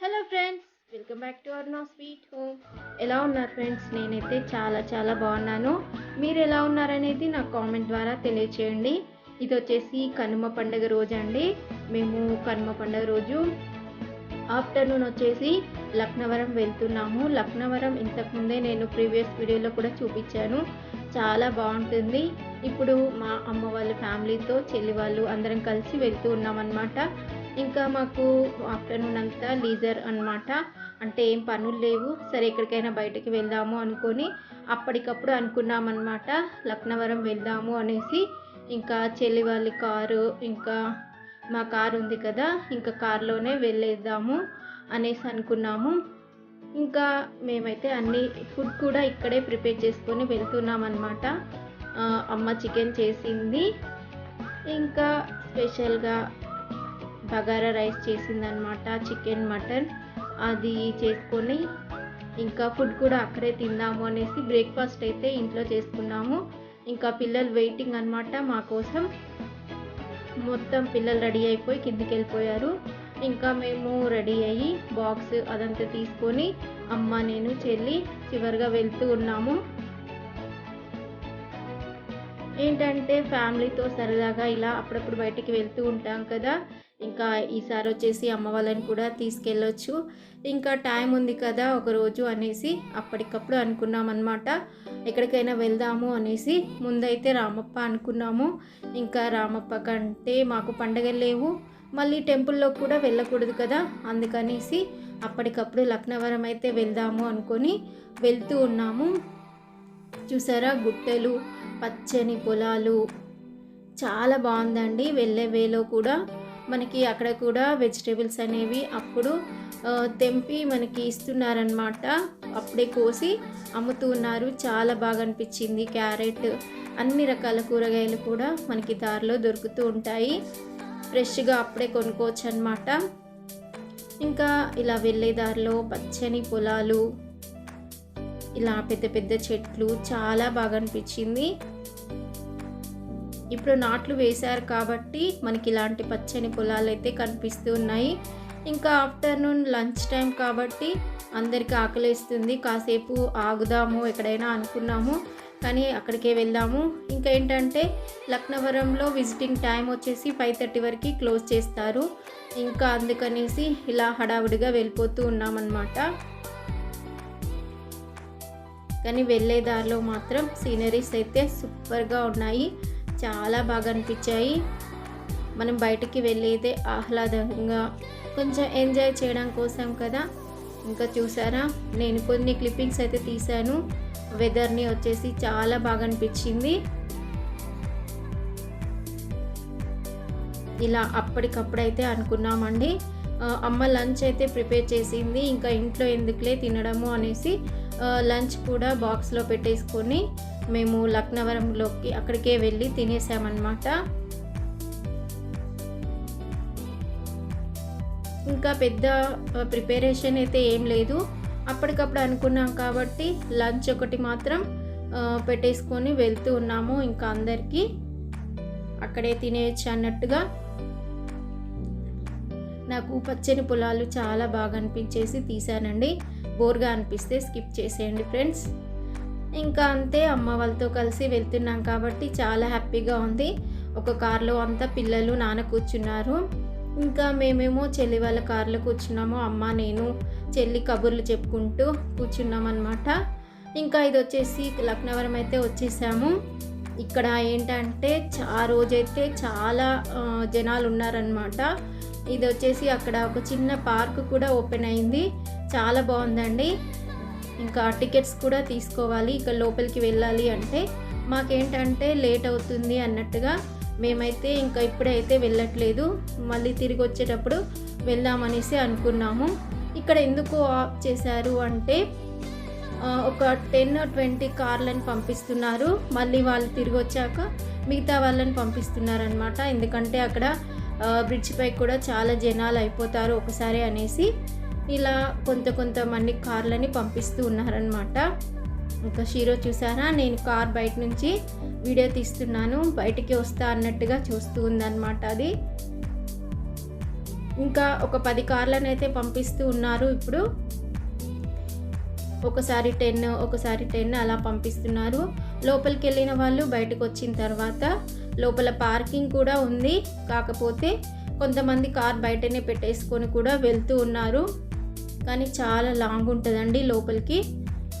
Hello friends welcome back to our నా sweet home ఎలా ఉన్నారు ఫ్రెండ్స్ నేనైతే చాలా చాలా బాగున్నాను. మీరు ఎలా ఉన్నారనేది నాకు కామెంట్ ద్వారా తెలియచేయండి. ఇది వచ్చేసి కనుమ పండుగ రోజు అండి మేము కనుమ పండుగ రోజు ఆఫ్టర్నూన్ వచ్చేసి లక్నవరం వెళ్తున్నాము. లక్నవరం ఇంతకుముందే నేను ప్రీవియస్ వీడియోలో కూడా చూపించాను. చాలా బాగుంటుంది. ఇప్పుడు మా అమ్మ వాళ్ళ ఫ్యామిలీతో చెల్లి వాళ్ళు అందరం కలిసి వెళ్తూ ఉన్నామన్నమాట. ఇంకా మాకు ఆఫ్టర్నూన్ అంతా లీజర్ అన్నమాట. అంటే ఏం పనులు లేవు. సరే ఎక్కడికైనా బయటకి వెళ్దాము అనుకొని అప్పటికప్పుడు అనుకున్నామన్నమాట. లక్నవరం వెళ్దాము అనేసి ఇంకా చెల్లి వాళ్ళ కారు ఇంకా మా కారు ఉంది కదా ఇంకా కారులోనే వెళ్ళేద్దాము అనేసి అనుకున్నాము. ఇంకా మేమైతే అన్ని ఫుడ్ కూడా ఇక్కడే ప్రిపేర్ చేసుకొని వెళ్తున్నాం అనమాట అమ్మ చికెన్ చేసింది. ఇంకా స్పెషల్గా బగారా రైస్ చేసిందనమాట చికెన్ మటన్. అది చేసుకొని ఇంకా ఫుడ్ కూడా అక్కడే తిందాము అనేసి బ్రేక్ఫాస్ట్ అయితే ఇంట్లో చేసుకున్నాము. ఇంకా పిల్లలు వెయిటింగ్ అనమాట మా కోసం. మొత్తం పిల్లలు రెడీ అయిపోయి కిందికి వెళ్ళిపోయారు. ఇంకా మేము రెడీ అయ్యి బాక్స్ అదంతా తీసుకొని అమ్మ నేను చెల్లి చివరిగా వెళ్తూ ఉన్నాము. ఏంటంటే ఫ్యామిలీతో సరదాగా ఇలా అప్పుడప్పుడు బయటికి వెళ్తూ ఉంటాం కదా. ఇంకా ఈసారి వచ్చేసి అమ్మ వాళ్ళని కూడా తీసుకెళ్ళొచ్చు. ఇంకా టైం ఉంది కదా ఒకరోజు అనేసి అప్పటికప్పుడు అనుకున్నాం అనమాట ఎక్కడికైనా వెళ్దాము అనేసి ముందైతే రామప్ప అనుకున్నాము. ఇంకా రామప్ప కంటే మాకు పండగలు లేవు. మళ్ళీ టెంపుల్లో కూడా వెళ్ళకూడదు కదా అందుకనేసి అప్పటికప్పుడు లక్నవరం అయితే వెళ్దాము అనుకొని వెళ్తూ ఉన్నాము. చూసారా గుట్టలు పచ్చని పొలాలు. చాలా బాగుందండి. వెళ్ళే వేలో కూడా మనకి అక్కడ కూడా వెజిటేబుల్స్ అనేవి అప్పుడు తెంపి మనకి ఇస్తున్నారనమాట అప్పుడే కోసి అమ్ముతూ ఉన్నారు. చాలా బాగా అనిపించింది. క్యారెట్ అన్ని రకాల కూరగాయలు కూడా మనకి దారిలో దొరుకుతూ ఉంటాయి. ఫ్రెష్గా అప్పుడే కొనుక్కోవచ్చు అనమాట ఇంకా ఇలా వెళ్ళే దారిలో పచ్చని పొలాలు ఇలా పెద్ద పెద్ద చెట్లు చాలా బాగా అనిపించింది. ఇప్పుడు నాట్లు వేశారు కాబట్టి మనకి ఇలాంటి పచ్చని పొలాలు అయితే కనిపిస్తూ ఉన్నాయి. ఇంకా ఆఫ్టర్నూన్ లంచ్ టైం కాబట్టి అందరికీ ఆకలిస్తుంది. కాసేపు ఆగుదాము ఎక్కడైనా అనుకున్నాము కానీ అక్కడికే వెళ్దాము. ఇంకా ఏంటంటే లక్నవరంలో విజిటింగ్ టైం వచ్చేసి ఫైవ్ థర్టీ వరకు క్లోజ్ చేస్తారు. ఇంకా అందుకనేసి ఇలా హడావుడిగా వెళ్ళిపోతూ ఉన్నామన్నమాట. కానీ వెళ్ళే దారిలో మాత్రం సీనరీస్ అయితే సూపర్గా ఉన్నాయి. చాలా బాగా అనిపించాయి మనం బయటికి వెళ్ళేదే ఆహ్లాదంగా కొంచెం ఎంజాయ్ చేయడం కోసం కదా. ఇంకా చూసారా? నేను కొన్ని క్లిప్పింగ్స్ అయితే తీశాను. వెదర్ని వచ్చేసి చాలా బాగా అనిపించింది ఇలా అప్పటికప్పుడైతే అనుకున్నామండి. అమ్మ లంచ్ అయితే ప్రిపేర్ చేసింది. ఇంకా ఇంట్లో ఎందుకులే తినడము అనేసి లంచ్ కూడా బాక్స్లో పెట్టేసుకొని మేము లక్నవరంలోకి అక్కడికే వెళ్ళి తినేసామన్నమాట. ఇంకా పెద్ద ప్రిపరేషన్ అయితే ఏం లేదు. అప్పటికప్పుడు అనుకున్నాం కాబట్టి లంచ్ ఒకటి మాత్రం పెట్టేసుకొని వెళ్తూ ఉన్నాము ఇంకా అందరికీ. అక్కడే తినేయచ్చు అన్నట్టుగా. నాకు పచ్చని పొలాలు చాలా బాగా అనిపించేసి తీశానండి. బోర్గా అనిపిస్తే స్కిప్ చేసేయండి ఫ్రెండ్స్. ఇంకా అంతే అమ్మ వాళ్ళతో కలిసి వెళ్తున్నాం కాబట్టి చాలా హ్యాపీగా ఉంది. ఒక కార్లో అంతా పిల్లలు నాన్న కూర్చున్నారు. ఇంకా మేమేమో చెల్లి వాళ్ళ కార్లో కూర్చున్నాము అమ్మ నేను చెల్లి కబుర్లు చెప్పుకుంటూ కూర్చున్నాం అనమాట ఇంకా ఇది వచ్చేసి లక్నవరం అయితే వచ్చేసాము. ఇక్కడ ఏంటంటే ఆ రోజైతే చాలా జనాలు ఉన్నారనమాట ఇది వచ్చేసి అక్కడ ఒక చిన్న పార్క్ కూడా ఓపెన్ అయింది. చాలా బాగుందండి. ఇంకా టికెట్స్ కూడా తీసుకోవాలి ఇక లోపలికి వెళ్ళాలి అంటే మాకేంటంటే లేట్ అవుతుంది అన్నట్టుగా మేమైతే ఇంకా ఇప్పుడైతే వెళ్ళట్లేదు. మళ్ళీ తిరిగి వచ్చేటప్పుడు వెళ్దామనేసి అనుకున్నాము. ఇక్కడ ఎందుకు ఆఫ్ చేశారు అంటే ఒక టెన్ ట్వంటీ కార్లను పంపిస్తున్నారు. మళ్ళీ వాళ్ళు తిరిగి వచ్చాక మిగతా వాళ్ళని పంపిస్తున్నారనమాట ఎందుకంటే అక్కడ బ్రిడ్జ్ పై కూడా చాలా జనాలు అయిపోతారు ఒకసారి అనేసి. ఇలా కొంత కొంతమంది కార్లని పంపిస్తూ ఉన్నారనమాట ఇంకా షీరో చూసారా? నేను కార్ బయట నుంచి వీడియో తీస్తున్నాను. బయటికి వస్తా అన్నట్టుగా చూస్తూ ఉందన్నమాట అది. ఇంకా ఒక పది కార్లను అయితే పంపిస్తూ ఉన్నారు ఇప్పుడు. ఒకసారి టెన్ ఒకసారి టెన్ అలా పంపిస్తున్నారు. లోపలికి వెళ్ళిన వాళ్ళు బయటకు వచ్చిన తర్వాత లోపల పార్కింగ్ కూడా ఉంది. కాకపోతే కొంతమంది కార్ బయటనే పెట్టేసుకొని కూడా వెళ్తూ ఉన్నారు. కానీ చాలా లాంగ్ ఉంటుందండి లోపలికి.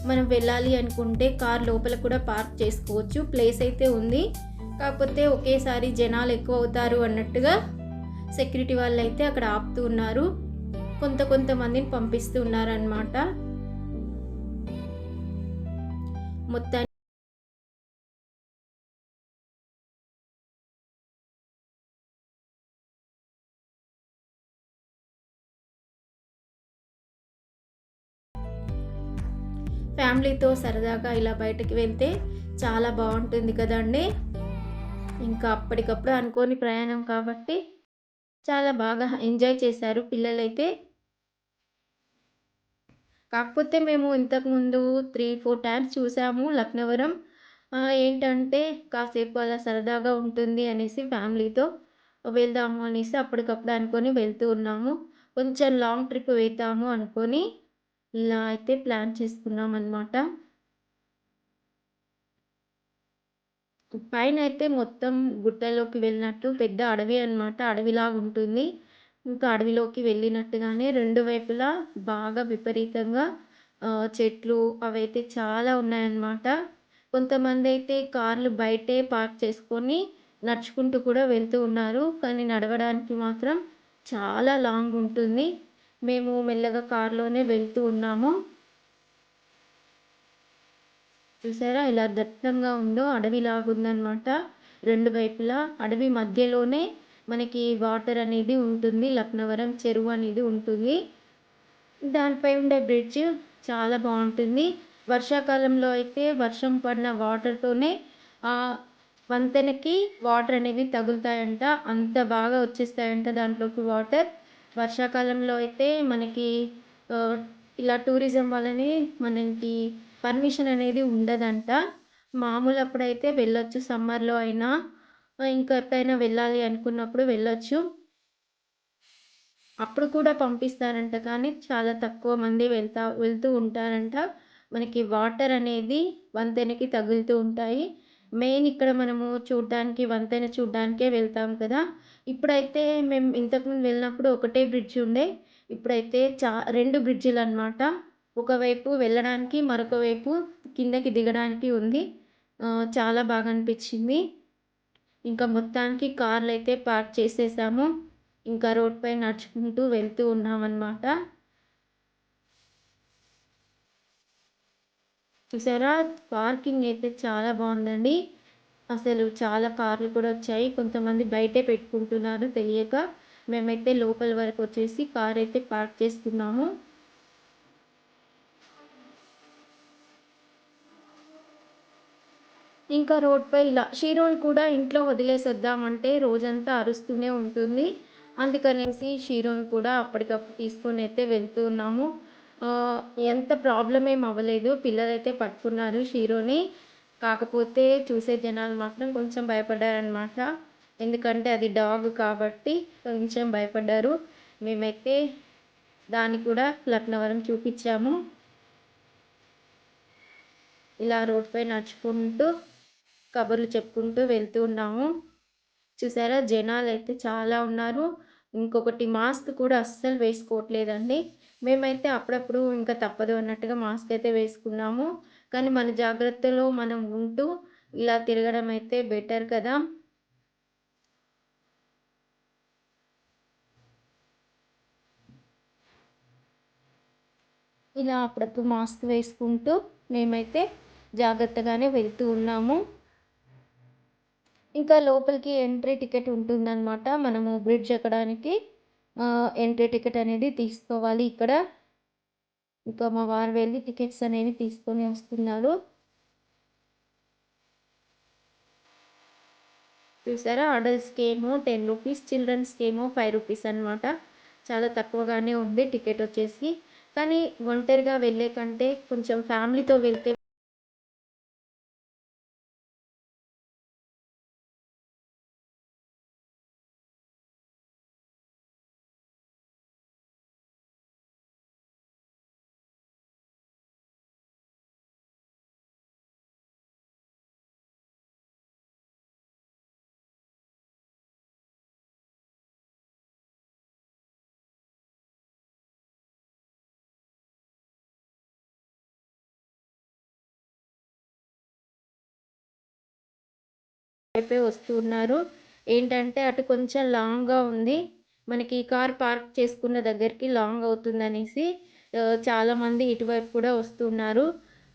మనం వెళ్ళాలి అనుకుంటే కార్ లోపల కూడా పార్క్ చేసుకోవచ్చు. ప్లేస్ అయితే ఉంది. కాకపోతే ఒకేసారి జనాలు ఎక్కువ అవుతారు అన్నట్టుగా సెక్యూరిటీ వాళ్ళు అయితే అక్కడ ఆపుతూ ఉన్నారు. కొంత కొంతమందిని పంపిస్తూ ఉన్నారనమాట మొత్తానికి ఫ్యామిలీతో సరదాగా ఇలా బయటకు వెళ్తే చాలా బాగుంటుంది కదండి. ఇంకా అప్పటికప్పుడు అనుకోని ప్రయాణం కాబట్టి చాలా బాగా ఎంజాయ్ చేశారు పిల్లలైతే. కాకపోతే మేము ఇంతకుముందు త్రీ ఫోర్ టైమ్స్ చూసాము లక్నవరం. ఏంటంటే కాసేపు అలా సరదాగా ఉంటుంది అనేసి ఫ్యామిలీతో వెళ్దాము అనేసి అప్పటికప్పుడు అనుకొని వెళ్తూ ఉన్నాము. కొంచెం లాంగ్ ట్రిప్ వెళ్తాము అనుకొని ఇలా అయితే ప్లాన్ చేసుకున్నాం అనమాట పైన అయితే మొత్తం గుట్టలోకి వెళ్ళినట్టు పెద్ద అడవి అనమాట అడవిలాగా ఉంటుంది. ఇంకా అడవిలోకి వెళ్ళినట్టుగానే రెండు వైపులా బాగా విపరీతంగా చెట్లు అవైతే చాలా ఉన్నాయన్నమాట. కొంతమంది అయితే కార్లు బయటే పార్క్ చేసుకొని నడుచుకుంటూ కూడా వెళ్తూ ఉన్నారు. కానీ నడవడానికి మాత్రం చాలా లాంగ్ ఉంటుంది. మేము మెల్లగా కారులోనే వెళ్తూ ఉన్నాము. చూసారా? ఇలా దట్టంగా ఉందో అడవిలాగా ఉందన్నమాట రెండు వైపులా అడవి మధ్యలోనే మనకి వాటర్ అనేది ఉంటుంది. లక్నవరం చెరువు అనేది ఉంటుంది. దానిపై ఉండే బ్రిడ్జ్ చాలా బాగుంటుంది. వర్షాకాలంలో అయితే వర్షం పడిన వాటర్తోనే ఆ వంతెనకి వాటర్ అనేవి తగులుతాయంట. అంత బాగా వచ్చేస్తాయంట దాంట్లోకి వాటర్. వర్షాకాలంలో అయితే మనకి ఇలా టూరిజం వల్లనే మనకి పర్మిషన్ అనేది ఉండదంట. మామూలు అప్పుడైతే వెళ్ళొచ్చు సమ్మర్లో అయినా. ఇంకా ఎప్పుడైనా వెళ్ళాలి అనుకున్నప్పుడు వెళ్ళొచ్చు. అప్పుడు కూడా పంపిస్తారంట కానీ చాలా తక్కువ మంది వెళ్తా వెళ్తూ ఉంటారంట. మనకి వాటర్ అనేది వంతెనకి తగులుతూ ఉంటాయి. మెయిన్ ఇక్కడ మనము చూడడానికి వంతెన చూడడానికే వెళ్తాం కదా. ఇప్పుడైతే మేము ఇంతకుముందు వెళ్ళినప్పుడు ఒకటే బ్రిడ్జ్ ఉండే. ఇప్పుడైతే చా రెండు బ్రిడ్జిలు అనమాట ఒకవైపు వెళ్ళడానికి మరొక వైపు కిందకి దిగడానికి ఉంది. చాలా బాగా అనిపించింది. ఇంకా మొత్తానికి కార్లు అయితే పార్క్ చేసేసాము. ఇంకా రోడ్ పై నడుచుకుంటూ వెళ్తూ ఉన్నామన్నమాట. చూసారా? పార్కింగ్ అయితే చాలా బాగుందండి. అసలు చాలా కార్లు కూడా వచ్చాయి. కొంతమంది బయటే పెట్టుకుంటున్నారు తెలియక. మేమైతే లోపల వరకు వచ్చేసి కార్ అయితే పార్క్ చేసుకున్నాము. ఇంకా రోడ్పై ఇలా షీరోని కూడా ఇంట్లో వదిలేసి వద్దామంటే రోజంతా అరుస్తూనే ఉంటుంది. అందుకనేసి షీరోని కూడా అప్పటికప్పుడు తీసుకొని అయితే వెళ్తున్నాము. ఎంత ప్రాబ్లం ఏం అవ్వలేదు. పిల్లలైతే పట్టుకున్నారు షీరోని. కాకపోతే చూసే జనాలు మాత్రం కొంచెం భయపడ్డారనమాట ఎందుకంటే అది డాగ్ కాబట్టి కొంచెం భయపడ్డారు. మేమైతే దాన్ని కూడా లక్నవరం చూపించాము. ఇలా రోడ్పై నడుచుకుంటూ కబుర్లు చెప్పుకుంటూ వెళ్తూ ఉన్నాము. చూసారా? జనాలు అయితే చాలా ఉన్నారు. ఇంకొకటి మాస్క్ కూడా అస్సలు వేసుకోవట్లేదండి. మేమైతే అప్పుడప్పుడు ఇంకా తప్పదు అన్నట్టుగా మాస్క్ అయితే వేసుకున్నాము. కానీ మన జాగ్రత్తలో మనం ఉంటూ ఇలా తిరగడం అయితే బెటర్ కదా. ఇలా అప్పుడప్పుడు మాస్క్ వేసుకుంటూ మేమైతే జాగ్రత్తగానే వెళ్తూ ఉన్నాము. ఇంకా లోపలికి ఎంట్రీ టికెట్ ఉంటుందన్నమాట. మనము బ్రిడ్జ్ ఎక్కడానికి. ఎంట్రీ టికెట్ అనేది తీసుకోవాలి. ఇక్కడ ఇంకా మా వారు వెళ్ళి టికెట్స్ అనేవి తీసుకొని వస్తున్నారు. చూసారా? అడల్ట్స్కి ఏమో టెన్ రూపీస్ చిల్డ్రన్స్కి ఏమో ఫైవ్ రూపీస్ అనమాట చాలా తక్కువగానే ఉంది టికెట్ వచ్చేసి. కానీ ఒంటరిగా వెళ్ళే కంటే కొంచెం ఫ్యామిలీతో వెళ్తే వైపే వస్తున్నారు ఏంటంటే అటు కొంచెం లాంగ్గా ఉంది. మనకి కార్ పార్క్ చేసుకున్న దగ్గరికి లాంగ్ అవుతుందనేసి చాలామంది ఇటువైపు కూడా వస్తున్నారు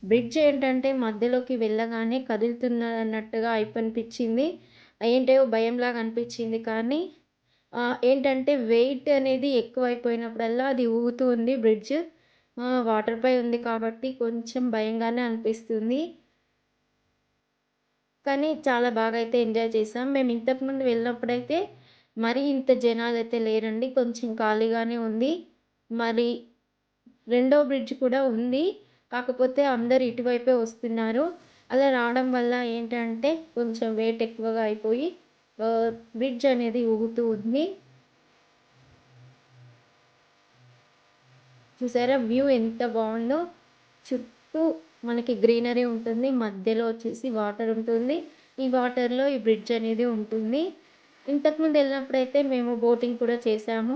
బ్రిడ్జ్ ఏంటంటే మధ్యలోకి వెళ్ళగానే కదులుతున్నట్టుగా అయిపోనిపించింది. ఏంటో భయంలాగా అనిపించింది కానీ ఏంటంటే వెయిట్ అనేది ఎక్కువైపోయినప్పుడల్లా అది ఊగుతూ ఉంది బ్రిడ్జ్. వాటర్పై ఉంది కాబట్టి కొంచెం భయంగానే అనిపిస్తుంది. కానీ చాలా బాగా అయితే ఎంజాయ్ చేసాం మేము ఇంతకుముందు వెళ్ళినప్పుడైతే మరీ ఇంత జనాలు అయితే లేరండి. కొంచెం ఖాళీగానే ఉంది. మరి రెండో బ్రిడ్జ్ కూడా ఉంది. కాకపోతే అందరు ఇటువైపే వస్తున్నారు. అలా రావడం వల్ల ఏంటంటే కొంచెం వెయిట్ ఎక్కువగా అయిపోయి బ్రిడ్జ్ అనేది ఊగుతూ ఉంది. చూసారా? వ్యూ ఎంత బాగుందో. చుట్టూ మనకి గ్రీనరీ ఉంటుంది మధ్యలో వచ్చేసి వాటర్ ఉంటుంది. ఈ వాటర్లో ఈ బ్రిడ్జ్ అనేది ఉంటుంది. ఇంతకుముందు వెళ్ళినప్పుడైతే మేము బోటింగ్ కూడా చేసాము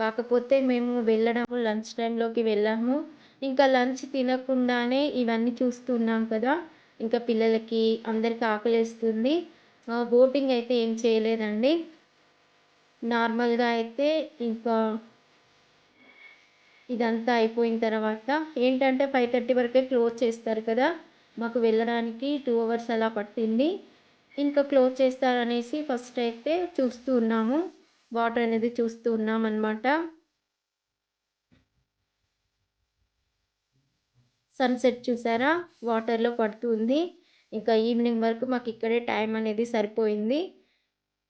కాకపోతే మేము వెళ్ళడము లంచ్ టైంలోకి వెళ్ళాము. ఇంకా లంచ్ తినకుండానే ఇవన్నీ చూస్తున్నాం కదా. ఇంకా పిల్లలకి అందరికి ఆకలిస్తుంది. బోటింగ్ అయితే ఏం చేయలేదండి. నార్మల్గా అయితే ఇంకా ఇదంతా అయిపోయిన తర్వాత ఏంటంటే ఫైవ్ థర్టీ వరకే క్లోజ్ చేస్తారు కదా మాకు వెళ్ళడానికి టూ అవర్స్ అలా పట్టింది. ఇంకా క్లోజ్ చేస్తారనేసి ఫస్ట్ అయితే చూస్తూ ఉన్నాము వాటర్ అనేది చూస్తూ ఉన్నాం అనమాట సన్సెట్ చూసారా? వాటర్లో పడుతుంది. ఇంకా ఈవినింగ్ వరకు మాకు ఇక్కడే టైం అనేది సరిపోయింది.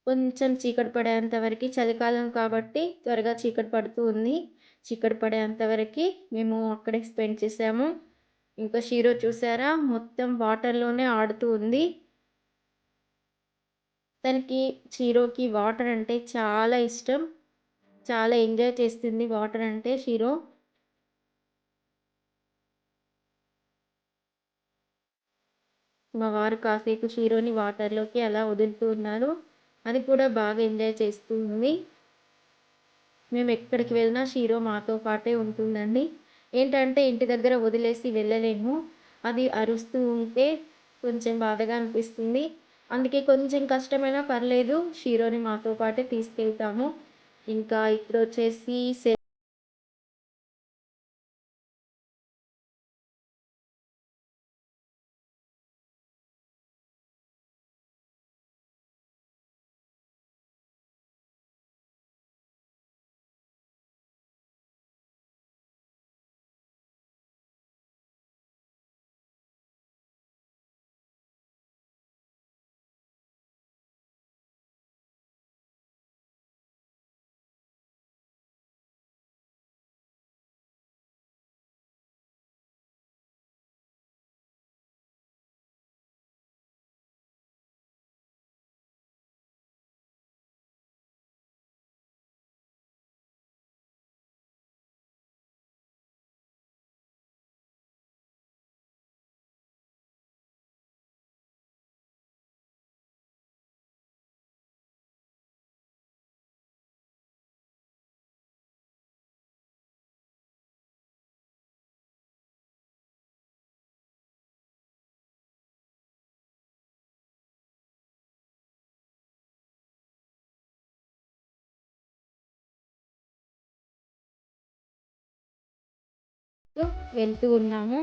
కొంచెం చీకటి పడేంత వరకు చలికాలం కాబట్టి త్వరగా చీకటి పడుతుంది. చీకటి పడేంత వరకు మేము అక్కడే స్పెండ్ చేసాము ఇంకా షీరో చూసారా? మొత్తం వాటర్లోనే ఆడుతూ ఉంది. తనకి షీరోకి వాటర్ అంటే చాలా ఇష్టం. చాలా ఎంజాయ్ చేస్తుంది వాటర్ అంటే షీరో. మా వారు కాసేపు షీరోని వాటర్లోకి అలా వదులుతూ ఉన్నారు. అది కూడా బాగా ఎంజాయ్ చేస్తూ ఉంది. మేము ఎక్కడికి వెళ్ళినా షీరో మాతో పాటే ఉంటుందండి. ఏంటంటే ఇంటి దగ్గర వదిలేసి వెళ్ళలేము. అది అరుస్తూ ఉంటే కొంచెం బాధగా అనిపిస్తుంది. అందుకే కొంచెం కష్టమైనా పర్లేదు షీరోని మాతో పాటే తీసుకెళ్తాము. ఇంకా ఇప్పుడు వచ్చేసి వెళ్తూ ఉన్నాము.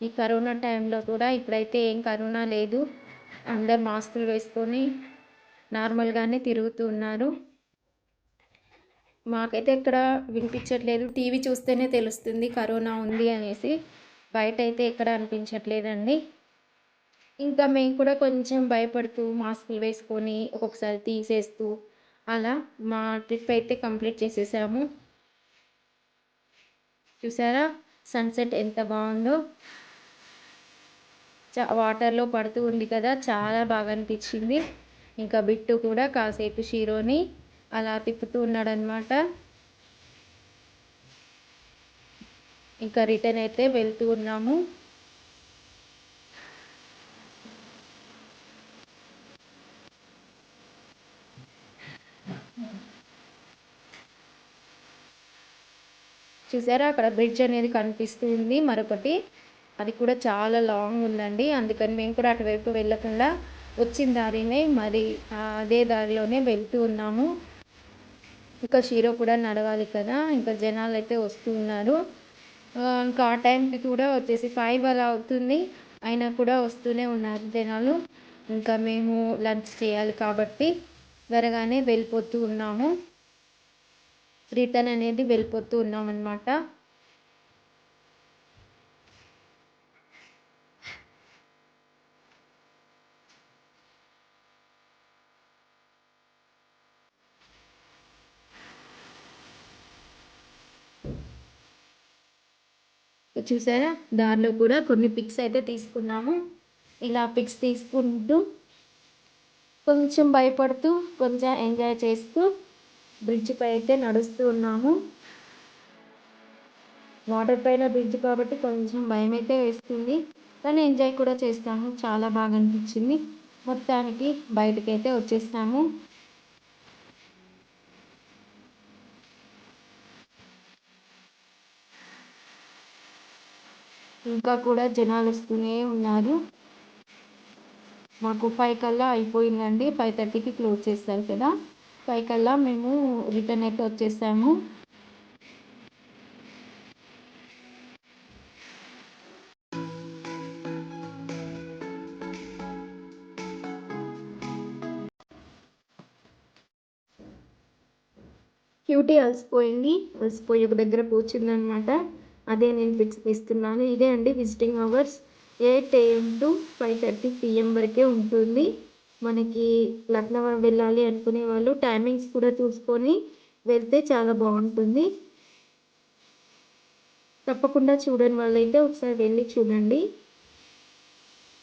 ఈ కరోనా టైంలో కూడా ఇప్పుడైతే ఏం కరోనా లేదు. అందరు మాస్కులు వేసుకొని నార్మల్గానే తిరుగుతూ ఉన్నారు. మాకైతే ఇక్కడ వినిపించట్లేదు. టీవీ చూస్తేనే తెలుస్తుంది కరోనా ఉంది అనేసి. బయట అయితే ఎక్కడ అనిపించట్లేదండి. ఇంకా మేము కూడా కొంచెం భయపడుతూ మాస్కులు వేసుకొని ఒక్కొక్కసారి తీసేస్తూ అలా మా ట్రిప్ అయితే కంప్లీట్ చేసేసాము. చూసారా? సన్సెట్ ఎంత బాగుందో. చా వాటర్లో పడుతూ ఉంది కదా చాలా బాగా అనిపించింది. ఇంకా బిట్టు కూడా కాసేపు షీరోని అలా తిప్పుతూ ఉన్నాడనమాట ఇంకా రిటర్న్ అయితే వెళ్తూ ఉన్నాము. చూసారా? అక్కడ బ్రిడ్జ్ అనేది కనిపిస్తుంది మరొకటి అది కూడా చాలా లాంగ్ ఉందండి. అందుకని మేము కూడా అటువైపు వెళ్ళకుండా వచ్చిన దారినే మరి అదే దారిలోనే వెళ్తూ ఉన్నాము. ఇంకా షీరో కూడా నడవాలి కదా ఇంకా జనాలు అయితే వస్తూ ఉన్నారు. ఇంకా ఆ టైంకి కూడా వచ్చేసి ఫైవ్ అలా అవుతుంది. అయినా కూడా వస్తూనే ఉన్నారు జనాలు. ఇంకా మేము లంచ్ చేయాలి కాబట్టి త్వరగానే వెళ్ళిపోతూ ఉన్నాము. రిటర్న్ అనేది వెళ్ళిపోతూ ఉన్నాం అనమాట చూసారా? దారిలో కూడా కొన్ని పిక్స్ అయితే తీసుకున్నాము. ఇలా పిక్స్ తీసుకుంటూ కొంచెం భయపడుతూ కొంచెం ఎంజాయ్ చేస్తూ బ్రిడ్జ్ పై అయితే నడుస్తూ ఉన్నాము. వాటర్ పైన బ్రిడ్జ్ కాబట్టి కొంచెం భయం అయితే వేస్తుంది. కానీ ఎంజాయ్ కూడా చేస్తాము. చాలా బాగా అనిపించింది. మొత్తానికి బయటకైతే వచ్చేసాము. ఇంకా కూడా జనాలు వస్తూనే ఉన్నారు. మాకు ఫైవ్ కల్లా అయిపోయిందండి. ఫైవ్ థర్టీకి క్లోజ్ చేస్తారు కదా. ఫైవ్ కల్లా మేము రిటర్న్ అయితే వచ్చేసాము క్యూటీ అలసిపోయింది. అలసిపోయి ఒక దగ్గర కూర్చుందనమాట. అదే నేను ఇస్తున్నాను ఇదే అండి visiting hours eight AM to five thirty PM వరకే ఉంటుంది. మనకి లక్నవరం వెళ్ళాలి అనుకునే వాళ్ళు టైమింగ్స్ కూడా చూసుకొని వెళ్తే చాలా బాగుంటుంది. తప్పకుండా చూడని వాళ్ళైతే ఒకసారి వెళ్ళి చూడండి.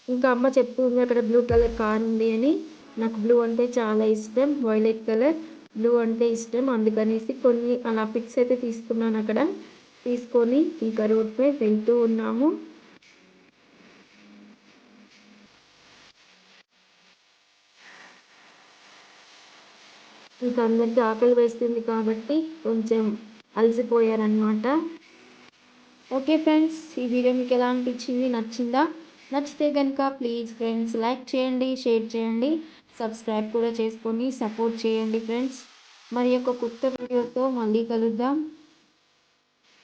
ఇంకా అమ్మ చెప్తుంది అక్కడ బ్లూ కలర్ కార్ ఉంది అని. నాకు బ్లూ అంటే చాలా ఇష్టం. వైలెట్ కలర్ బ్లూ అంటే ఇష్టం. అందుకనేసి కొన్ని అలా పిక్స్ అయితే తీసుకున్నాను అక్కడ. తీసుకొని ఇంకా రోడ్పై వెళ్తూ ఉన్నాము. ఇంకా అందరికీ ఆకలి వేస్తుంది కాబట్టి కొంచెం అలసిపోయారనమాట ఓకే ఫ్రెండ్స్ ఈ వీడియో మీకు ఎలా అనిపించింది? నచ్చిందా? నచ్చితే కనుక ప్లీజ్ ఫ్రెండ్స్ లైక్ చేయండి షేర్ చేయండి సబ్స్క్రైబ్ కూడా చేసుకొని సపోర్ట్ చేయండి ఫ్రెండ్స్. మరి యొక్క కొత్త వీడియోతో మళ్ళీ కలుద్దాం.